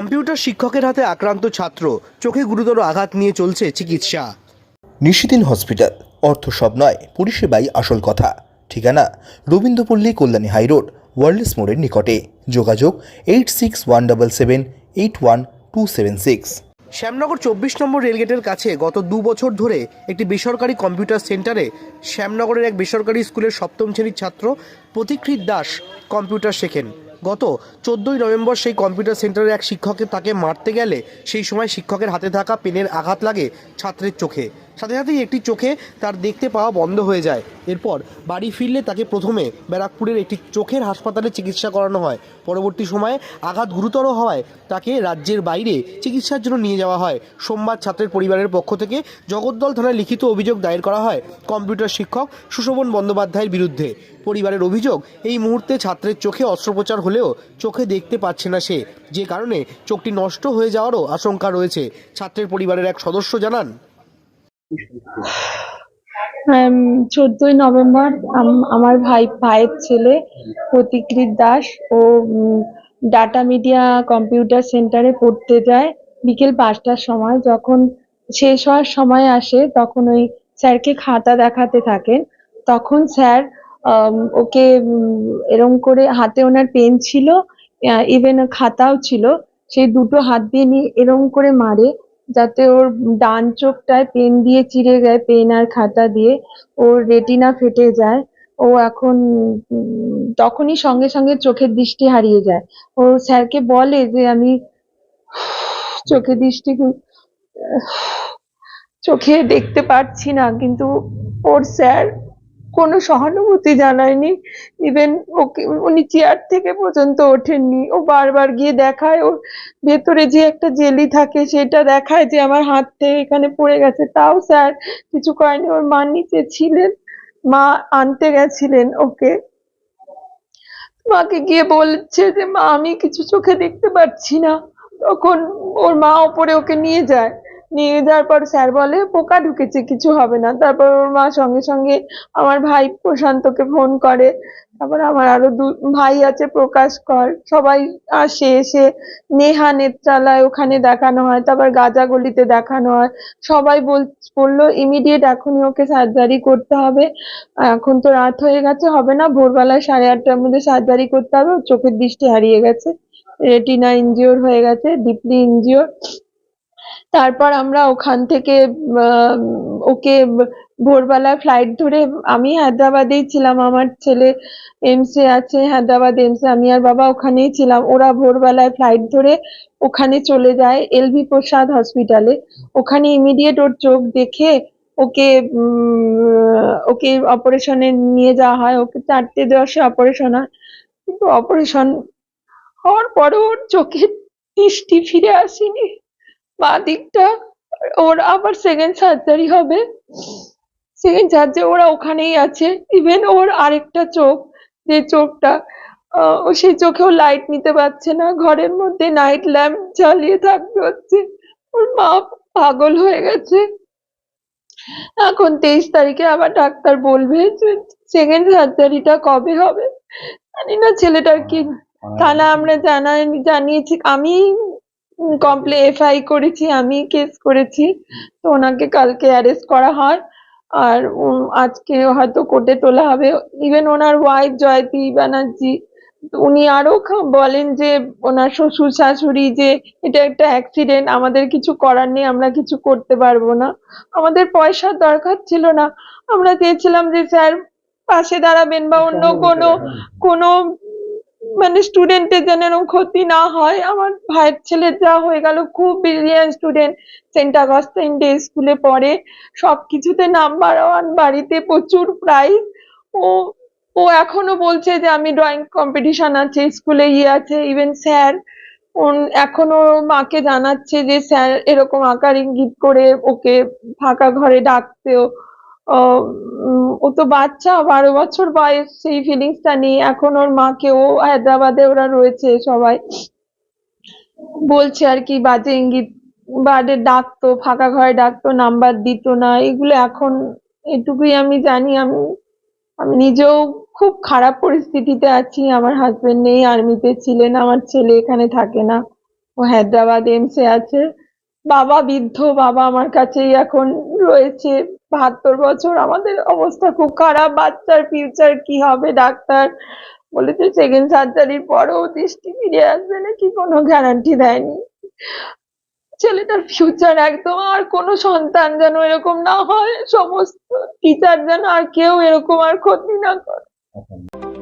Computer শিক্ষকের হাতে আক্রান্ত ছাত্র। চোখে গুরুতর আঘাত নিয়ে চলছে চিকিৎসা। নিশিদিন হসপিটাল। অর্থ সব নয় পরিষেবাই আসল কথা। ঠিকানা রবীন্দ্রপল্লী কল্যাণী হাইরোড ওয়ার্ল্ডস মোড়ের নিকটে। যোগাযোগ eight six one double seven eight one two seven six. Shyamnagar চব্বিশ নম্বর রেলগেটের কাছে গত দু বছর ধরে একটি বেসরকারি কম্পিউটার সেন্টারে শ্যামনগরের এক বেসরকারি স্কুলের সপ্তম শ্রেণির ছাত্র প্রতীকৃত দাস কম্পিউটার শেখেন। গত চোদ্দোই নভেম্বর সেই কম্পিউটার সেন্টারের এক শিক্ষকের তাকে মারতে গেলে সেই সময় শিক্ষকের হাতে থাকা পেনের আঘাত লাগে ছাত্রের চোখে। সাথে সাথেই একটি চোখে তার দেখতে পাওয়া বন্ধ হয়ে যায়। এরপর বাড়ি ফিরলে তাকে প্রথমে ব্যারাকপুরের একটি চোখের হাসপাতালে চিকিৎসা করানো হয়। পরবর্তী সময়ে আঘাত গুরুতর হওয়ায় তাকে রাজ্যের বাইরে চিকিৎসার জন্য নিয়ে যাওয়া হয়। সোমবার ছাত্রের পরিবারের পক্ষ থেকে জগদ্দল থানায় লিখিত অভিযোগ দায়ের করা হয় কম্পিউটার শিক্ষক সুশোভন বন্দ্যোপাধ্যায়ের বিরুদ্ধে। পরিবারের অভিযোগ, এই মুহূর্তে ছাত্রের চোখে অস্ত্রোপচার হলেও চোখে দেখতে পাচ্ছে না সে। যে কারণে চোখটি নষ্ট হয়ে যাওয়ারও আশঙ্কা রয়েছে। ছাত্রের পরিবারের এক সদস্য জানান। চোদ্দই নভেম্বর আম- আমার ভাই, ভাইয়ের ছেলে প্রতিকৃত দাস ও ডাটা মিডিয়া কম্পিউটার সেন্টারে পড়তে যায় বিকেল পাঁচটার সময়। যখন শেষ হওয়ার সময় আসে, তখন ওই স্যারকে খাতা দেখাতে থাকেন। তখন স্যার ওকে এরম করে হাতে ওনার পেন ছিল ইভেন খাতাও ছিল। সেই দুটো হাত দিয়ে নিয়ে এরম করে মারে, যাতে ওর ডান চোখটায় পেন দিয়ে চিরে যায়, পেন আর খাতা দিয়ে। ওর রেটিনা ফেটে যায়। ও এখন তখনই সঙ্গে সঙ্গে চোখের দৃষ্টি হারিয়ে যায়। ও স্যারকে বলে যে, আমি চোখের দৃষ্টি চোখে দেখতে পাচ্ছি না। কিন্তু ওর স্যার কোনো সহানুভূতি জানায়নি। ইভেন ওকে, উনি চেয়ার থেকে পর্যন্ত ওঠেননি। ও বারবার গিয়ে দেখায়, ওর ভেতরে যে একটা জেলি থাকে সেটা দেখায় যে আমার হাত থেকে এখানে পড়ে গেছে। তাও স্যার কিছু করেনি। ওর মা নিচে ছিলেন, মা আনতে গেছিলেন ওকে। মাকে গিয়ে বলছে যে, মা, আমি কিছু চোখে দেখতে পাচ্ছি না। তখন ওর মা ওপরে ওকে নিয়ে যায়। নিয়ে যাওয়ার পর স্যার বলে, পোকা ঢুকেছে, কিছু হবে না। তারপর ওর মা সঙ্গে সঙ্গে আমার ভাই প্রশান্তকে ফোন করে। তারপর আমার আরও দু ভাই আছে, প্রকাশ কর। সবাই আসে, এসে নেহা নেত্রালয় ওখানে দেখানো হয়, তারপর গাজাগলিতে দেখানো হয়। সবাই বল, বলল ইমিডিয়েট এখনই ওকে সার্জারি করতে হবে। এখন তো রাত হয়ে গেছে, হবে না। ভোরবেলায় সাড়ে আটটার মধ্যে সার্জারি করতে হবে। চোখের দৃষ্টি হারিয়ে গেছে। রেটিনা ইনজিওর হয়ে গেছে ডিপলি ইনজিওর তারপর আমরা ওখান থেকে ওকে ভোরবেলা ফ্লাইট ধরে আমি হায়দ্রাবাদেই ছিলাম, আমার ছেলে এমসে আছে, হায়দ্রাবাদ এমসে আমি আর বাবা ওখানেই ছিলাম। ওরা ভোরবেলায় ফ্লাইট ধরে ওখানে চলে যায় এলভি প্রসাদ হসপিটালে ওখানে ইমিডিয়েট ওর চোখ দেখে ওকে ওকে অপারেশনে নিয়ে যাওয়া হয়। ওকে চারটে দশে অপারেশন হয়। কিন্তু অপারেশন হওয়ার পরেও ওর চোখের দৃষ্টি ফিরে আসেনি। বাঁ দিকটা ওর আবার সেকেন্ড সার্জারি হবে। সেকেন্ড সার্জারি ওরা ওখানেই আছে। ইভেন ওর আরেকটা চোখ যে চোখটা সেই চোখেও লাইট নিতে পারছে না। ঘরের মধ্যে নাইট ল্যাম্প জ্বালিয়ে থাকতে হচ্ছে। ওর মা পাগল হয়ে গেছে। এখন তেইশ তারিখে আবার ডাক্তার বলবে যে সেকেন্ড সার্জারিটা কবে হবে? জানি না ছেলেটার কি তাহলে আমরা জানাই জানিয়েছি। আমি কমপ্লে এফআই করেছি আমি কেস করেছি। তো ওনাকে কালকে অ্যারেস্ট করা হয়। আর আজকে হয়তো কোর্টে তোলা হবে। ইভেন ওনার ওয়াইফ জয়তী ব্যানার্জি উনি আরও বলেন যে ওনার শ্বশুর শাশুড়ি যে এটা একটা অ্যাক্সিডেন্ট আমাদের কিছু করার নেই আমরা কিছু করতে পারব না। আমাদের পয়সার দরকার ছিল না। আমরা চেয়েছিলাম যে স্যার পাশে দাঁড়াবেন বা অন্য কোনো কোনো মানে স্টুডেন্টের যেন এরকম ক্ষতি না হয়। আমার ভাইয়ের ছেলের যা হয়ে গেল, খুব brilliant student saint Augustine day স্কুলে পড়ে। সব কিছুতে নাম্বার ওয়ান বাড়িতে প্রচুর প্রাইজ ও ও এখনও বলছে যে, আমি ড্রয়িং কম্পিটিশন আছে স্কুলে ইয়ে আছে ইভেন স্যার এখনও মাকে জানাচ্ছে যে স্যার এরকম আকার ইঙ্গিত করে ওকে ফাঁকা ঘরে ডাকতেও ও তো বাচ্চা, বারো বছর বয়স, সেই ফিলিংসটা নেই এখন ওর মাকে, ও হায়দ্রাবাদে ওরা রয়েছে সবাই। বলছে আর কি, বাজে ইঙ্গিত বাড়ে ডাকতো, ফাঁকা ঘরে ডাকতো, নাম্বার দিত না, এগুলো এখন এটুকুই আমি জানি, আমি আমি নিজেও খুব খারাপ পরিস্থিতিতে আছি, আমার হাজবেন্ড নেই আর্মিতে ছিলেন, আমার ছেলে এখানে থাকে না, ও হায়দ্রাবাদ এমসে আছে। বাবা বৃদ্ধ, বাবা আমার কাছেই এখন রয়েছে। বাহাত্তর বছর। আমাদের অবস্থা খুব খারাপ। বাচ্চার ফিউচার কি হবে? ডাক্তার বলেছে সেকেন্ড সার্জারির পরও দৃষ্টি ফিরে আসবে নাকি কোনো গ্যারান্টি দেয়নি। ছেলেটার ফিউচার একদম আর কোনো সন্তান যেন এরকম না হয়, সমস্ত টিচার যেন আর কেউ এরকম আর ক্ষতি না করে।